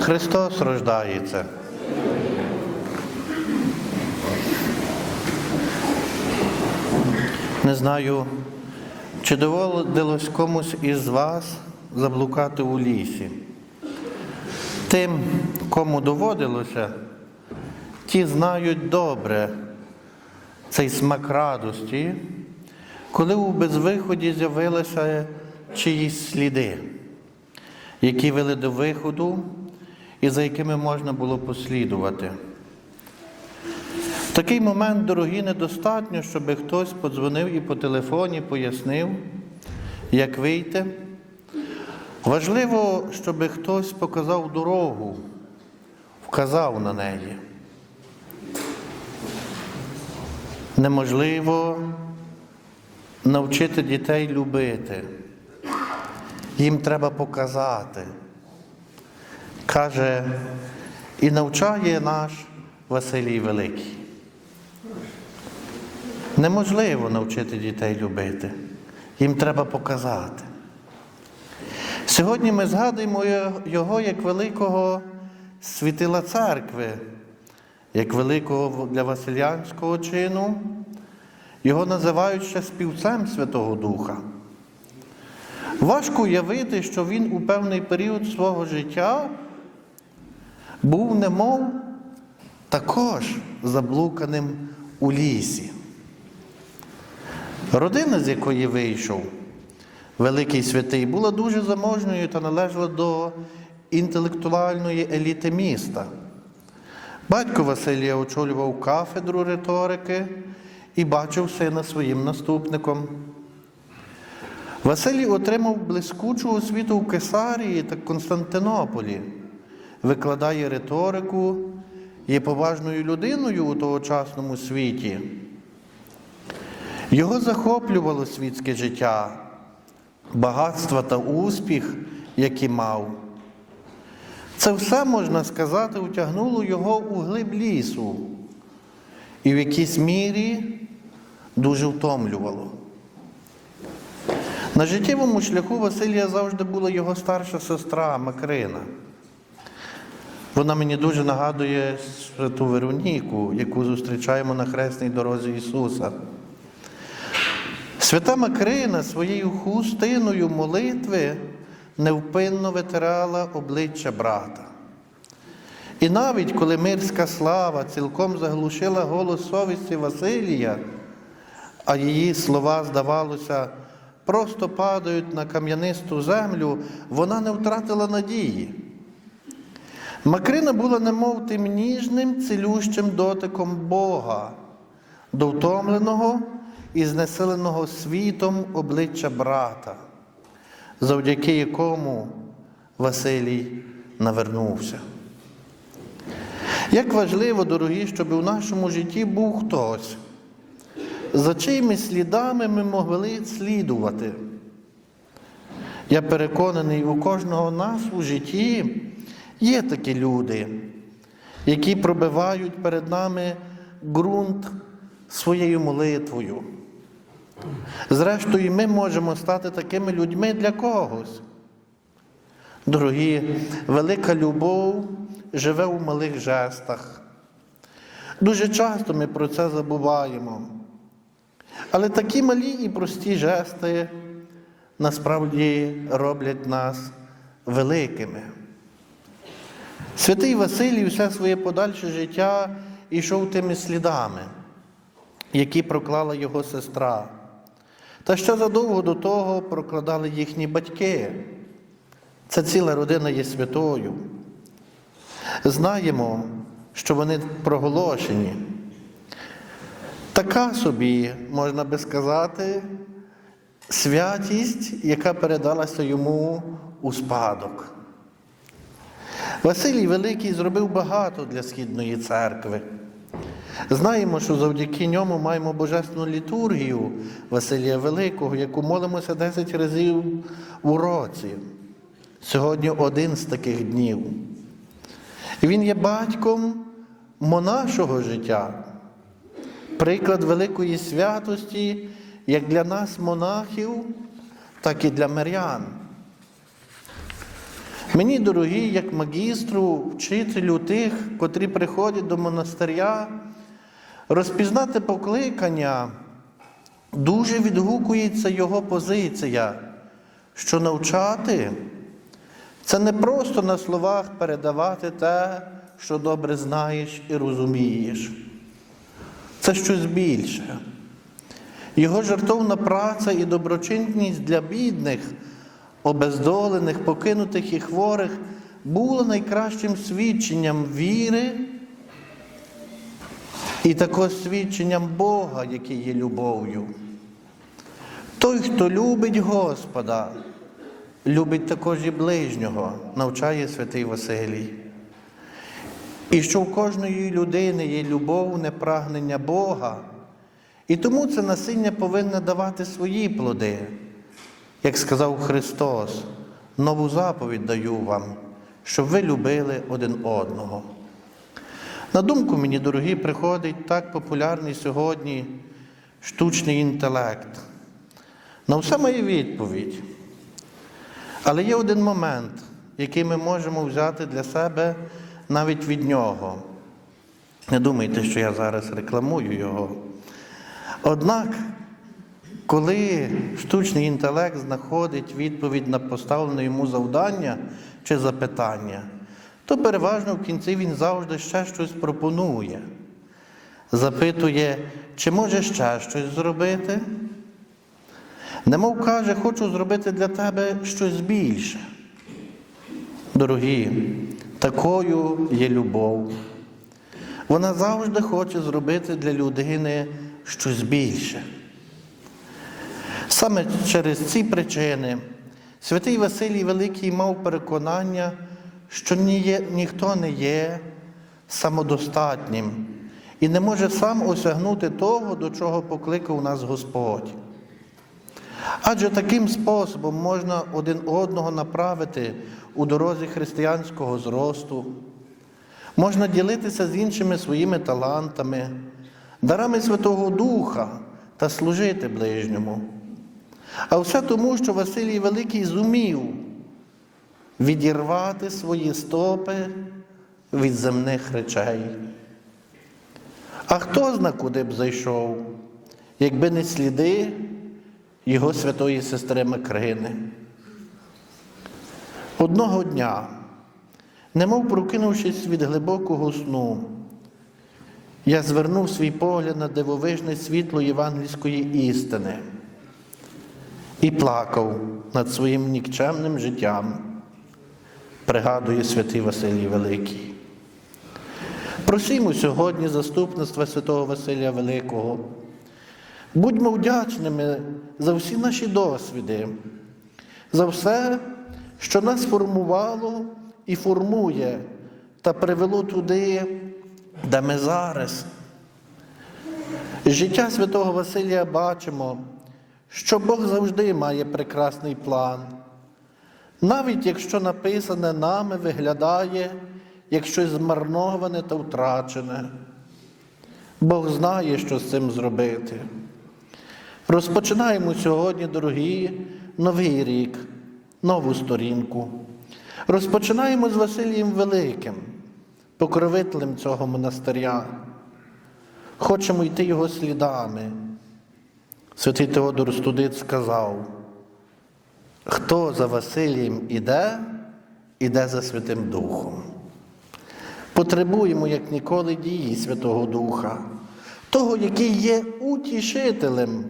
Христос рождається. Не знаю, чи доводилось комусь із вас заблукати у лісі. Тим, кому доводилося, ті знають добре цей смак радості, коли у безвиході з'явилися чиїсь сліди, які вели до виходу і за якими можна було послідувати. В такий момент, дорогі, недостатньо, щоб хтось подзвонив і по телефоні пояснив, як вийти. Важливо, щоб хтось показав дорогу, вказав на неї. Неможливо навчити дітей любити. Їм треба показати. Каже, і навчає наш Василій Великий. Неможливо навчити дітей любити. Їм треба показати. Сьогодні ми згадуємо його як великого світила церкви, як великого для Василянського чину. Його називають ще співцем Святого Духа. Важко уявити, що він у певний період свого життя був немов також заблуканим у лісі. Родина, з якої вийшов Великий Святий, була дуже заможною та належала до інтелектуальної еліти міста. Батько Василія очолював кафедру риторики і бачив сина своїм наступником. Василій отримав блискучу освіту в Кесарії та Константинополі, викладає риторику, є поважною людиною у тогочасному світі. Його захоплювало світське життя, багатство та успіх, які мав. Це все, можна сказати, утягнуло його у глиб лісу і в якійсь мірі дуже втомлювало. На життєвому шляху Василія завжди була його старша сестра Макрина. Вона мені дуже нагадує святу Вероніку, яку зустрічаємо на хресній дорозі Ісуса. Свята Макрина своєю хустиною молитви невпинно витирала обличчя брата. І навіть коли мирська слава цілком заглушила голос совісті Василія, а її слова, здавалося, просто падають на кам'янисту землю, вона не втратила надії. Макрина була немов тим ніжним, цілющим дотиком Бога, до втомленого і знесиленого світом обличчя брата, завдяки якому Василій навернувся. Як важливо, дорогі, щоб у нашому житті був хтось, за чиїми слідами ми могли слідувати. Я переконаний, у кожного нас у житті є такі люди, які пробивають перед нами ґрунт своєю молитвою. Зрештою, ми можемо стати такими людьми для когось. Дорогі, велика любов живе у малих жестах. Дуже часто ми про це забуваємо. Але такі малі і прості жести насправді роблять нас великими. Святий Василій все своє подальше життя йшов тими слідами, які проклала його сестра. Та ще задовго до того прокладали їхні батьки. Це ціла родина є святою. Знаємо, що вони проголошені. Така собі, можна би сказати, святість, яка передалася йому у спадок. Василій Великий зробив багато для Східної церкви. Знаємо, що завдяки ньому маємо божественну літургію Василія Великого, яку молимося 10 разів у році. Сьогодні один з таких днів. І Він є батьком монашого життя, приклад великої святості як для нас, монахів, так і для мирян. Мені, дорогі, як магістру, вчителю тих, котрі приходять до монастиря, розпізнати покликання, дуже відгукується його позиція, що навчати це не просто на словах передавати те, що добре знаєш і розумієш. Це щось більше. Його жертовна праця і доброчинність для бідних, обездолених, покинутих і хворих була найкращим свідченням віри і також свідченням Бога, який є любов'ю. Той, хто любить Господа, любить також і ближнього, навчає святий Василій. І що в кожної людини є любовне прагнення Бога, і тому це насіння повинне давати свої плоди. Як сказав Христос, нову заповідь даю вам, щоб ви любили один одного. На думку мені, дорогі, приходить так популярний сьогодні штучний інтелект. На все має відповідь. Але є один момент, який ми можемо взяти для себе навіть від нього. Не думайте, що я зараз рекламую його. Однак, коли штучний інтелект знаходить відповідь на поставлене йому завдання чи запитання, то переважно в кінці він завжди ще щось пропонує. Запитує, чи може ще щось зробити? Немов каже, хочу зробити для тебе щось більше. Дорогі, такою є любов. Вона завжди хоче зробити для людини щось більше. Саме через ці причини святий Василій Великий мав переконання, що ні ніхто не є самодостатнім і не може сам осягнути того, до чого покликав нас Господь. Адже таким способом можна один одного направити у дорозі християнського зросту, можна ділитися з іншими своїми талантами, дарами Святого Духа та служити ближньому. А все тому, що Василій Великий зумів відірвати свої стопи від земних речей. А хто зна, куди б зайшов, якби не сліди його святої сестри Макрини. Одного дня, немов прокинувшись від глибокого сну, я звернув свій погляд на дивовижне світло євангельської істини і плакав над своїм нікчемним життям, пригадує святий Василій Великий. Просімо сьогодні заступництва святого Василія Великого. Будьмо вдячними за всі наші досвіди, за все, що нас формувало і формує та привело туди, де ми зараз. З життя святого Василія бачимо, що Бог завжди має прекрасний план. Навіть якщо написане нами виглядає як щось змарноване та втрачене. Бог знає, що з цим зробити. Розпочинаємо сьогодні, дорогі, новий рік, нову сторінку. Розпочинаємо з Василієм Великим, покровителем цього монастиря. Хочемо йти його слідами. Святий Теодор Студит сказав, хто за Василієм іде, іде за Святим Духом. Потребуємо, як ніколи, дії Святого Духа, того, який є утішителем.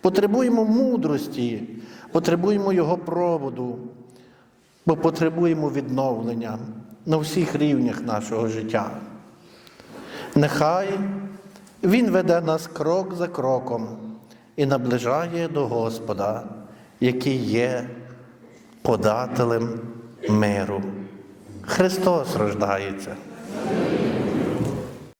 Потребуємо мудрості, потребуємо Його проводу, бо потребуємо відновлення на всіх рівнях нашого життя. Нехай Він веде нас крок за кроком і наближає до Господа, який є подателем миру. Христос рождається.